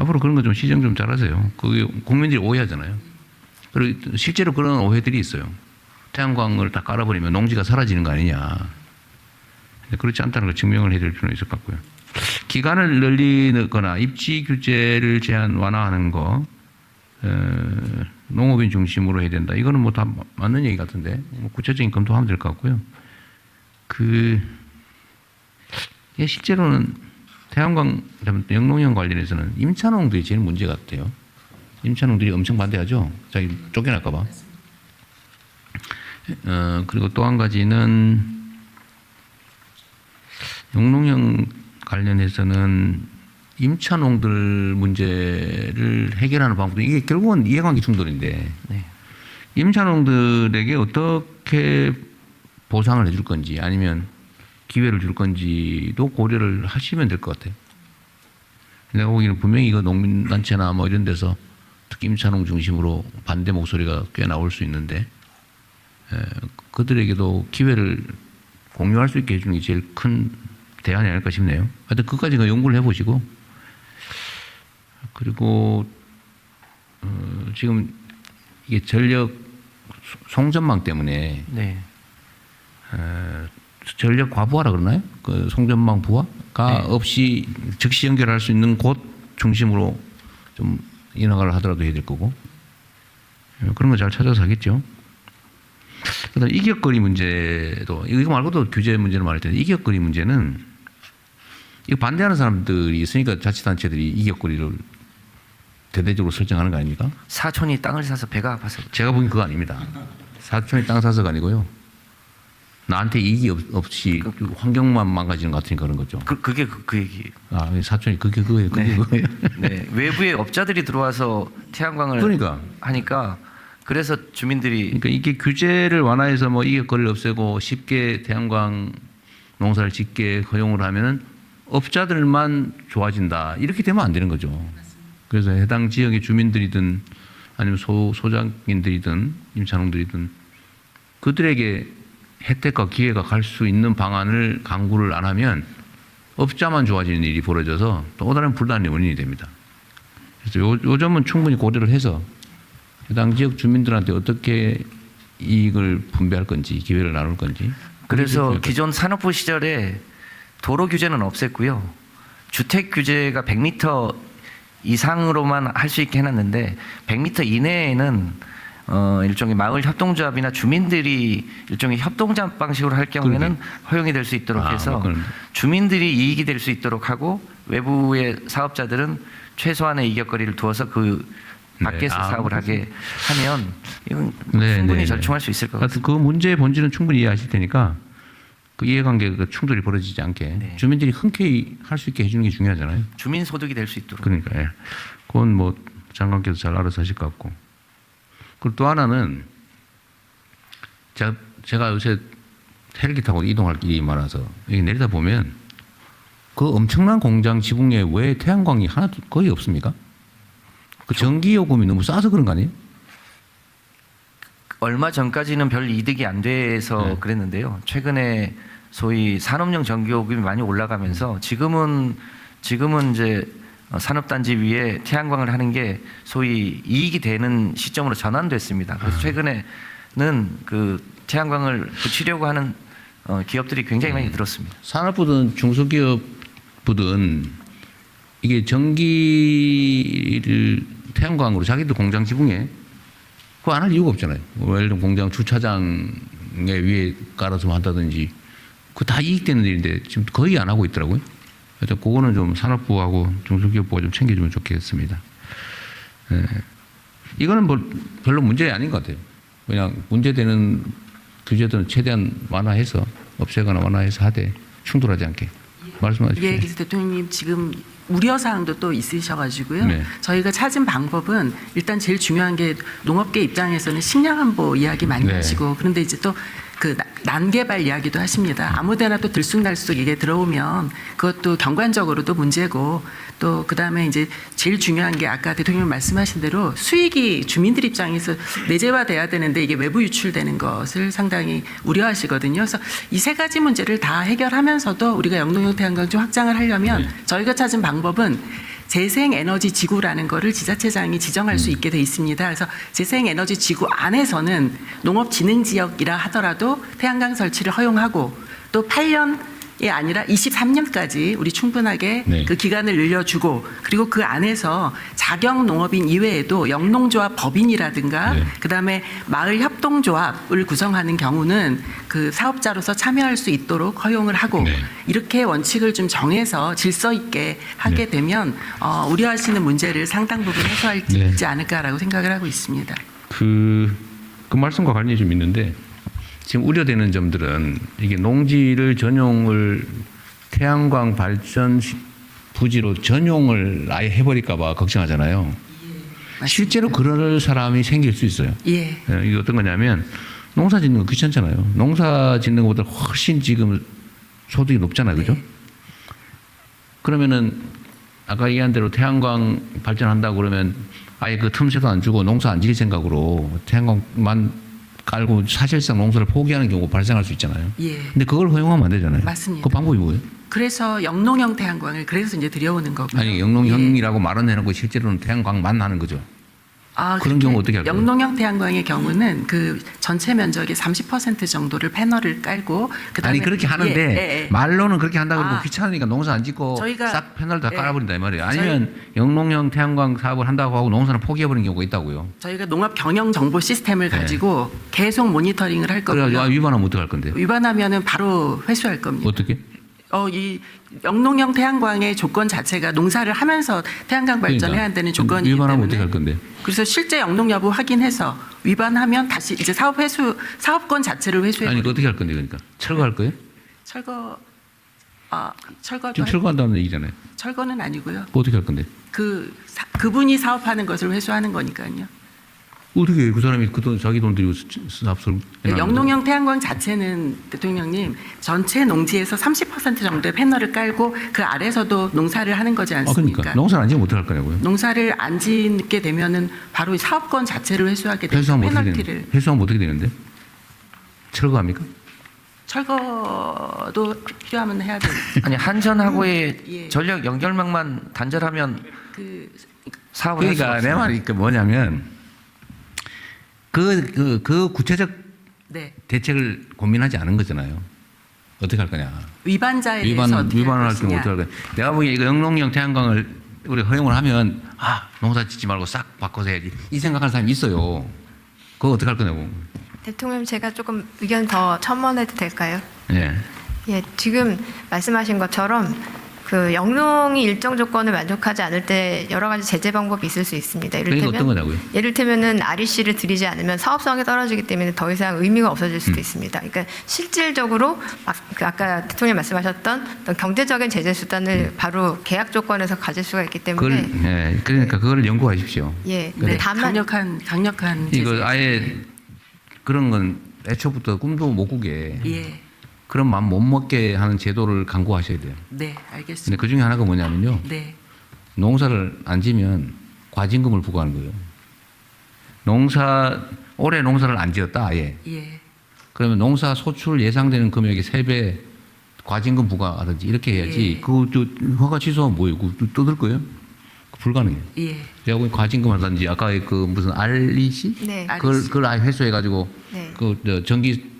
앞으로 그런 거 좀 시정 좀 잘하세요. 그게 국민들이 오해하잖아요. 그리고 실제로 그런 오해들이 있어요. 태양광을 다 깔아버리면 농지가 사라지는 거 아니냐. 그렇지 않다는 걸 증명을 될 필요는 있을 것 같고요. 기간을 늘리거나 입지 규제를 제한 완화하는 거, 어, 농업인 중심으로 해야 된다. 이거는 뭐 다 맞는 얘기 같은데 뭐 구체적인 검토하면 될 것 같고요. 그 실제로는 태양광 영농형 관련해서는 임차농들이 제일 문제 같아요. 임차농들이 엄청 반대하죠. 자기 쫓겨날까봐. 어, 그리고 또 한 가지는 영농형 관련해서는 임차농들 문제를 해결하는 방법도 이게 결국은 이해관계 충돌인데 네. 임차농들에게 어떻게 보상을 해줄 건지 아니면 기회를 줄 건지도 고려를 하시면 될 것 같아요. 내가 보기에는 분명히 이거 농민단체나 뭐 이런 데서 특히 임차농 중심으로 반대 목소리가 꽤 나올 수 있는데 에, 그들에게도 기회를 공유할 수 있게 해주는 게 제일 큰 대안이 아닐까 싶네요. 하여튼 그까지 그 연구를 해보시고 그리고 어, 지금 이게 전력 송전망 때문에 네. 어, 전력 과부하라 그러나요? 그 송전망 부하가 네. 없이 즉시 연결할 수 있는 곳 중심으로 좀 인허가를 하더라도 해야 될 거고 어, 그런 거 잘 찾아서 하겠죠. 그다음 이격거리 문제도 이거 말고도 규제 문제를 말할 텐데 이격거리 문제는 이거 반대하는 사람들이 있으니까 자치단체들이 이격거리를 대대적으로 설정하는 거 아닙니까? 사촌이 땅을 사서 배가 아파서 제가 보기엔 그거 아닙니다. 사촌이 땅 사서가 아니고요. 나한테 이익이 없, 없이 환경만 망가지는 것 같으니까 그런 거죠. 그, 그게 그, 그 얘기. 아, 사촌이 그게 그거예요. 그게 네. 그거예요. 네. 외부의 업자들이 들어와서 태양광을 그러니까. 하니까 그래서 주민들이 그러니까 이게 규제를 완화해서 뭐 이격거리를 없애고 쉽게 태양광 농사를 짓게 허용을 하면은 업자들만 좋아진다. 이렇게 되면 안 되는 거죠. 그래서 해당 지역의 주민들이든 아니면 소, 소장인들이든 임차농들이든 그들에게 혜택과 기회가 갈 수 있는 방안을 강구를 안 하면 업자만 좋아지는 일이 벌어져서 또 다른 분란의 원인이 됩니다. 그래서 요, 요 점은 충분히 고려를 해서 해당 지역 주민들한테 어떻게 이익을 분배할 건지 기회를 나눌 건지 그래서 기존 산업부 시절에 도로 규제는 없앴고요. 주택 규제가 100m 이상으로만 할 수 있게 해놨는데 100m 이내에는 어, 일종의 마을 협동조합이나 주민들이 일종의 협동조합 방식으로 할 경우에는 허용이 될 수 있도록 아, 해서 그건- 주민들이 이익이 될 수 있도록 하고 외부의 사업자들은 최소한의 이격거리를 두어서 그 네. 밖에서 아, 사업을 하게 하면 이건 네, 충분히 네, 네. 절충할 수 있을 것 같습니다. 하여튼 그 문제의 본질은 충분히 이해하실 테니까 그 이해관계가 충돌이 벌어지지 않게 네. 주민들이 흔쾌히 할 수 있게 해주는 게 중요하잖아요. 주민 소득이 될 수 있도록. 그러니까 예. 그건 뭐 장관께서 잘 알아서 하실 것 같고 그리고 또 하나는 제가, 제가 요새 헬기 타고 이동할 길이 많아서 여기 내리다 보면 그 엄청난 공장 지붕에 왜 태양광이 하나도 거의 없습니까? 그 전기 요금이 너무 싸서 그런 거 아니에요? 얼마 전까지는 별 이득이 안 돼서 네. 그랬는데요. 최근에 소위 산업용 전기요금이 많이 올라가면서 지금은 지금은 이제 어, 산업단지 위에 태양광을 하는 게 소위 이익이 되는 시점으로 전환됐습니다. 그래서 아. 최근에는 그 태양광을 붙이려고 하는 어, 기업들이 굉장히 네. 많이 늘었습니다. 산업부든 중소기업부든 이게 전기를 태양광으로 자기들 공장 지붕에 그거 안 할 이유가 없잖아요. 뭐 예를 들면 공장 주차장에 위에 깔아서 한다든지 그거 다 이익되는 일인데 지금 거의 안 하고 있더라고요. 하여튼 그거는 좀 산업부하고 중소기업부가 좀 챙겨주면 좋겠습니다. 예. 이거는 뭐 별로 문제 아닌 것 같아요. 그냥 문제되는 규제들은 최대한 완화해서 없애거나 완화해서 하되 충돌하지 않게 말씀하십시오. 예, 그래서 대통령님 지금 우려 사항도 또 있으셔가지고요. 네. 저희가 찾은 방법은 일단 제일 중요한 게 농업계 입장에서는 식량 안보 이야기 많이 네. 하시고 그런데 이제 또 그 난개발 이야기도 하십니다. 아무데나 또 들쑥날쑥 이게 들어오면 그것도 경관적으로도 문제고 또 그다음에 이제 제일 중요한 게 아까 대통령 말씀하신 대로 수익이 주민들 입장에서 내재화돼야 되는데 이게 외부 유출되는 것을 상당히 우려하시거든요. 그래서 이 세 가지 문제를 다 해결하면서도 우리가 영농형 태양광 좀 확장을 하려면 저희가 찾은 방법은 재생에너지 지구라는 거를 지자체장이 지정할 수 있게 돼 있습니다. 그래서 재생에너지 지구 안에서는 농업진흥 지역이라 하더라도 태양광 설치를 허용하고 또 8년이 아니라 23년까지 우리 충분하게 네. 그 기간을 늘려주고 그리고 그 안에서 자경 농업인 이외에도 영농조합 법인이라든가 네. 그다음에 마을 협동조합을 구성하는 경우는 그 사업자로서 참여할 수 있도록 허용을 하고 네. 이렇게 원칙을 좀 정해서 질서 있게 하게 네. 되면 어, 우려하시는 문제를 상당 부분 해소할 수 네. 않을까라고 생각을 하고 있습니다. 그, 그 말씀과 관련이 좀 있는데 지금 우려되는 점들은 이게 농지를 전용을 태양광 발전 시- 부지로 전용을 아예 해버릴까봐 걱정하잖아요. 실제로 그럴 사람이 생길 수 있어요. 예, 예, 이게 어떤 거냐면 농사 짓는 거 귀찮잖아요. 농사 짓는 것보다 훨씬 지금 소득이 높잖아요. 그죠? 네. 그러면은 아까 얘기한 대로 태양광 발전한다고 그러면 아예 그 틈새도 안 주고 농사 안 지을 생각으로 태양광만 깔고 사실상 농사를 포기하는 경우가 발생할 수 있잖아요. 예. 근데 그걸 허용하면 안 되잖아요. 맞습니다. 그 방법이 뭐예요? 그래서 영농형 태양광을 그래서 이제 들여오는 거고요. 아니 영농형이라고 말은 해놓고 실제로는 태양광만 하는 거죠. 아, 그런 경우 어떻게 할까요? 영농형 태양광의 경우는 그 전체 면적의 30% 정도를 패널을 깔고 그다음에 아니 그렇게 하는데 예, 예, 예. 말로는 그렇게 한다 그러고 아. 귀찮으니까 농사 안 짓고 저희가- 싹 패널 다 예. 깔아버린다 이 말이에요. 아니면 영농형 태양광 사업을 한다고 하고 농사를 포기해버리는 경우가 있다고요. 저희가 농업 경영 정보 시스템을 네. 가지고 계속 모니터링을 할 그래 가지고 아, 거고요. 위반하면 어떡할 건데요? 위반하면은 바로 회수할 겁니다. 어떻게? 어, 이 영농형 태양광의 조건 자체가 농사를 하면서 태양광 발전해야 한다는 조건이기 그러니까 위반하면 때문에 어떡할 건데? 그래서 실제 영농 여부 확인해서 위반하면 다시 이제 사업 회수 사업권 자체를 회수해 아니 그 버리고 어떻게 할 건데 그러니까 철거할 거예요? 철거 아 철거도 지금 할- 철거한다는 얘기잖아요. 철거는 아니고요. 뭐 어떻게 할 건데? 그 사- 그분이 사업하는 것을 회수하는 거니까요. 어떻게? 그 사람이 그 돈 자기 돈 들이고 사업소를 네, 영농형 태양광 자체는 대통령님 전체 농지에서 30% 정도의 패널을 깔고 그 아래서도 농사를 하는 거지 아 않습니까? 그러니까 농사를 안 지면 어떡할 거냐고요? 농사를 안 짓게 되면은 바로 이 사업권 자체를 회수하게 되죠. 페널티를 되는? 회수하면 어떻게 되는데? 철거합니까? 철거도 필요하면 해야 되고 아니 한전하고의 예. 전력 연결망만 단절하면 그 사업을 그러니까 내 없어요. 말이 그 뭐냐면 그 그 그 구체적 네. 대책을 고민하지 않은 거잖아요. 어떻게 할 거냐? 위반자에 대해서 위반 어떻게 위반을 할할 경우. 어떻게 할 거냐? 내가 보기에 이거 영농형 태양광을 우리 허용을 하면 아 농사 짓지 말고 싹 바꿔서 해야지 이 생각하는 사람이 있어요. 그거 어떻게 할 거냐고. 대통령 제가 조금 의견 더 첨언해도 될까요? 예. 예, 지금 말씀하신 것처럼 그 영농이 일정 조건을 만족하지 않을 때 여러 가지 제재 방법이 있을 수 있습니다. 거냐고요? 예를테면은 REC를 들이지 않으면 사업성이 떨어지기 때문에 더 이상 의미가 없어질 음. 수도 있습니다. 그러니까 실질적으로 막그 아까 대통령 말씀하셨던 어떤 경제적인 제재 수단을 바로 계약 조건에서 가질 수가 있기 음. 그걸 때문에 예. 그러니까 그걸 연구하십시오. 예, 네, 다만 강력한 강력한 이거 제재. 아예 그런 건 애초부터 꿈도 못 꾸게 예. 그런 마음 못 먹게 하는 제도를 강구하셔야 돼요. 네, 근데 알겠습니다. 그 중에 하나가 뭐냐면요. 네. 농사를 안 지면 과징금을 부과하는 거예요. 농사 올해 농사를 안 지었다 아예. 예. 그러면 농사 소출 예상되는 금액의 세배 과징금 부과하든지 이렇게 해야지. 예. 그거 저 허가 취소하면 뭐예요? 그거 뜯을 거예요? 불가능해요. 예. 제가 과징금 하든지 아까 그 무슨 REC 네. 그걸. 그걸 아예 회수해 가지고 네. 그저 전기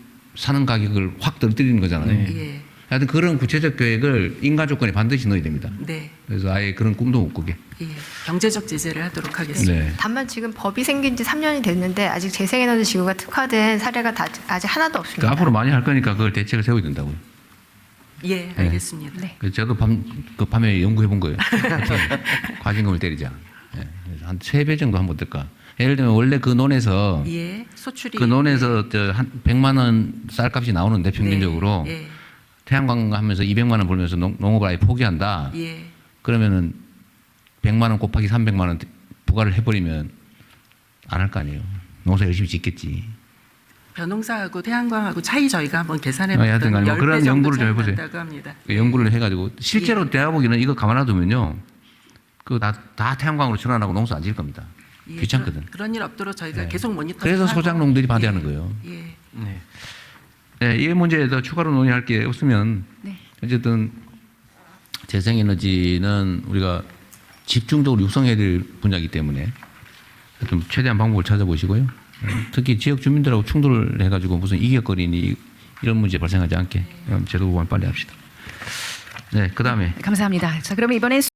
사는 가격을 확 떨어뜨리는 거잖아요. 예. 하여튼 그런 구체적 계획을 인가 조건에 반드시 넣어야 됩니다. 네. 그래서 아예 그런 꿈도 못 꾸게. 예. 경제적 제재를 하도록 하겠습니다. 네. 다만 지금 법이 생긴 지 3년이 됐는데 아직 재생에너지 지구가 특화된 사례가 다, 아직 하나도 그 없습니다. 앞으로 많이 할 거니까 그걸 대책을 세워야 된다고요. 예, 알겠습니다. 네. 그래서 저도 밤, 그 밤에 연구해 본 거예요. 과징금을 때리자. 예. 한세 배 정도 하면 어떨까. 예를 들면 원래 그 논에서 예. 소출이 그 논에서 저한 100만 원 쌀값이 나오는데 평균적으로 네. 태양광 하면서 200만 원 벌면서 농, 농업을 아예 포기한다. 예. 예. 그러면은 100만 원 곱하기 300만 원 부과를 해버리면 안 할 거 아니에요. 농사 열심히 짓겠지. 벼농사하고 태양광하고 차이 저희가 한번 계산해 아, 하여튼 간에 뭐 봤더니 그런 10배 정도 연구를 좀 해보세요. 합니다. 그 연구를 해가지고 실제로 예. 내가 보기에는 이거 가만 놔두면요. 그다 다 태양광으로 전환하고 농사 안 지을 겁니다. 예, 귀찮거든. 그런, 그런 일 없도록 저희가 네. 계속 모니터. 그래서 소작농들이 반대하는 거예요. 예. 네. 네, 이 문제에 더 추가로 논의할 게 없으면 네. 어쨌든 재생에너지는 우리가 집중적으로 육성해야 될 분야이기 때문에 하여튼 최대한 방법을 찾아보시고요. 어, 특히 지역 주민들하고 충돌을 해가지고 무슨 이격거리니 이런 문제 발생하지 않게 어, 제도 보완 빨리 합시다. 네, 그 다음에 감사합니다. 자, 그러면 이번엔